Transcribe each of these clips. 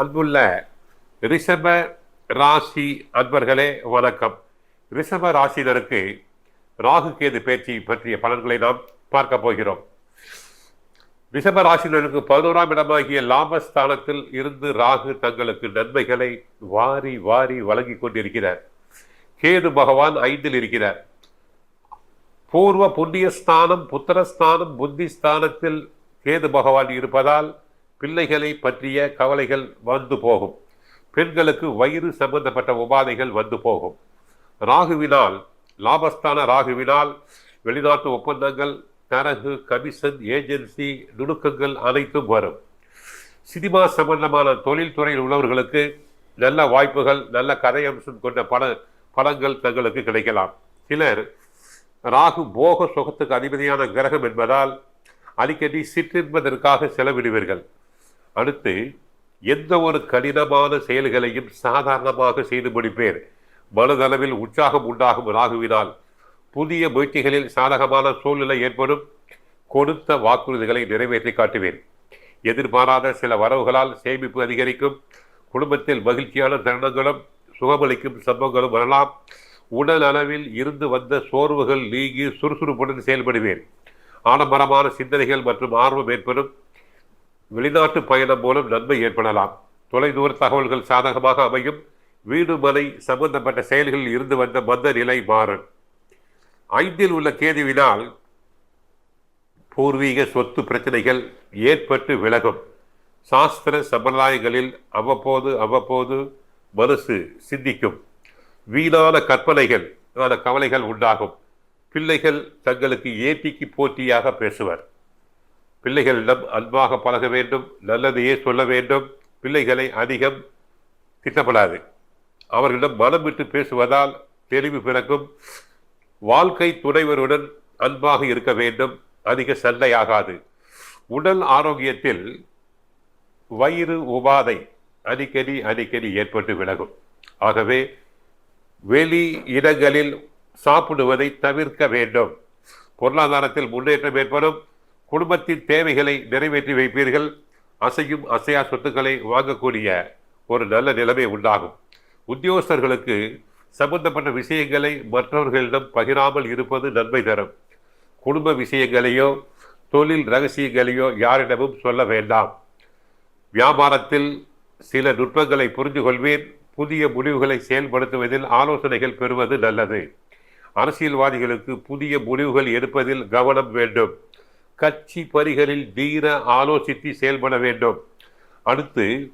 அன்புள்ள ரிஷப ராசி அன்பர்களே வணக்கம். ரிஷப ராசினருக்கு ராகு கேது பேச்சு பற்றிய பலன்களை நாம் பார்க்க போகிறோம். ரிஷப ராசினருக்கு பதினோராம் இடமாகிய லாபஸ்தானத்தில் இருந்து ராகு தங்களுக்கு நன்மைகளை வாரி வாரி வழங்கி கொண்டிருக்கிறார். கேது பகவான் ஐந்தில் இருக்கிறார். பூர்வ புண்ணிய ஸ்தானம் புத்திரஸ்தானம் புத்தி ஸ்தானத்தில் கேது பகவான் இருப்பதால் பிள்ளைகளை பற்றிய கவலைகள் வந்து போகும். பெண்களுக்கு வயிறு சம்பந்தப்பட்ட உபாதைகள் வந்து போகும். ராகுவினால் லாபஸ்தான ராகுவினால் வெளிநாட்டு ஒப்பந்தங்கள் தரகு கமிஷன் ஏஜென்சி நுணுக்கங்கள் அனைத்தும் வரும். சினிமா சம்பந்தமான தொழில்துறையில் உள்ளவர்களுக்கு நல்ல வாய்ப்புகள் நல்ல கதை அம்சம் கொண்ட பட படங்கள் தங்களுக்கு கிடைக்கலாம். சிலர் ராகு போக சுகத்துக்கு அதிபதியான கிரகம் என்பதால் அடிக்கடி சிற்றின்பதற்காக செலவிடுவீர்கள். அடுத்து எந்த ஒரு கடினமான செயல்களையும் சாதாரணமாக செய்து முடிப்பேர் மனதளவில் உற்சாகம் உண்டாகும் ராகுவினால் புதிய முயற்சிகளில் சாதகமான சூழ்நிலை ஏற்படும். கொடுத்த வாக்குறுதிகளை நிறைவேற்றி காட்டுவேன். எதிர்பாராத சில வரவுகளால் சேமிப்பு அதிகரிக்கும். குடும்பத்தில் மகிழ்ச்சியான தருணங்களும் சுகமளிக்கும் சம்பவங்களும் வரலாம். உடல் அளவில் இருந்து வந்த சோர்வுகள் நீங்கி சுறுசுறுப்புடன் செயல்படுவேன். ஆடம்பரமான சிந்தனைகள் மற்றும் ஆர்வம் ஏற்படும். வெளிநாட்டு பயணம் மூலம் நன்மை ஏற்படலாம். தொலைதூர தகவல்கள் சாதகமாக அமையும். வீடு மனை சம்பந்தப்பட்ட செயல்களில் இருந்து வந்த மந்த நிலை மாறும். ஐந்தில் உள்ள கேதுவினால் பூர்வீக சொத்து பிரச்சனைகள் ஏற்பட்டு விலகும். சாஸ்திர சம்பிரதாயங்களில் அவ்வப்போது அவ்வப்போது மனசு சிந்திக்கும். வீணான கற்பனைகள் கவலைகள் உண்டாகும். பிள்ளைகள் தங்களுக்கு ஏட்டிக்கு போட்டியாக பேசுவர். பிள்ளைகளிடம் அன்பாக பழக வேண்டும் நல்லதையே சொல்ல வேண்டும். பிள்ளைகளை அதிகம் திட்டப்படாது அவர்களிடம் மனம் விட்டு பேசுவதால் தெளிவு பிறக்கும். வாழ்க்கை துணைவருடன் அன்பாக இருக்க வேண்டும் அதிக சண்டையாகாது. உடல் ஆரோக்கியத்தில் வயிறு உபாதை அடிக்கடி அடிக்கடி ஏற்பட்டு விலகும். ஆகவே வெளி இடங்களில் சாப்பிடுவதை தவிர்க்க வேண்டும். பொருளாதாரத்தில் முன்னேற்றம் ஏற்படும். குடும்பத்தின் தேவைகளை நிறைவேற்றி வைப்பீர்கள். அசையும் அசையா சொத்துக்களை வாங்கக்கூடிய ஒரு நல்ல நிலைமை உண்டாகும். உத்தியோகஸ்தர்களுக்கு சம்பந்தப்பட்ட விஷயங்களை மற்றவர்களிடம் பகிராமல் இருப்பது நன்மை தரும். குடும்ப விஷயங்களையோ தொழில் ரகசியங்களையோ யாரிடமும் சொல்ல வேண்டாம். வியாபாரத்தில் சில நுட்பங்களை புரிந்து கொள்வேன் புதிய முடிவுகளை செயல்படுத்துவதில் ஆலோசனைகள் பெறுவது நல்லது. அரசியல்வாதிகளுக்கு புதிய முடிவுகள் எடுப்பதில் கவனம் வேண்டும். கட்சி பரிகளில் தீர ஆலோசித்து செயல்பட வேண்டும். அடுத்து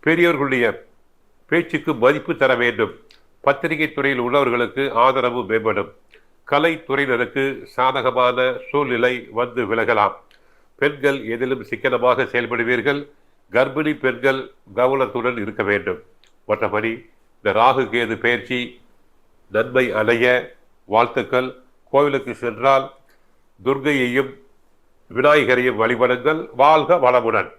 பெரியவர்களுடைய பேச்சுக்கு மதிப்பு தர வேண்டும். பத்திரிகை துறையில் உள்ளவர்களுக்கு ஆதரவு மேம்படும். கலைத்துறையினருக்கு சாதகமான சூழ்நிலை வந்து விலகலாம். பெண்கள் எதிலும் சிக்கனமாக செயல்படுவீர்கள். கர்ப்பிணி பெண்கள் கவனத்துடன் இருக்க வேண்டும். மற்றபடி இந்த ராகு கேது பயிற்சி நன்மை அடைய வாழ்த்துக்கள். கோவிலுக்கு சென்றால் துர்கையையும் விநாயகரையும் வழிபடுங்கள். வாழ்க வளமுடன்.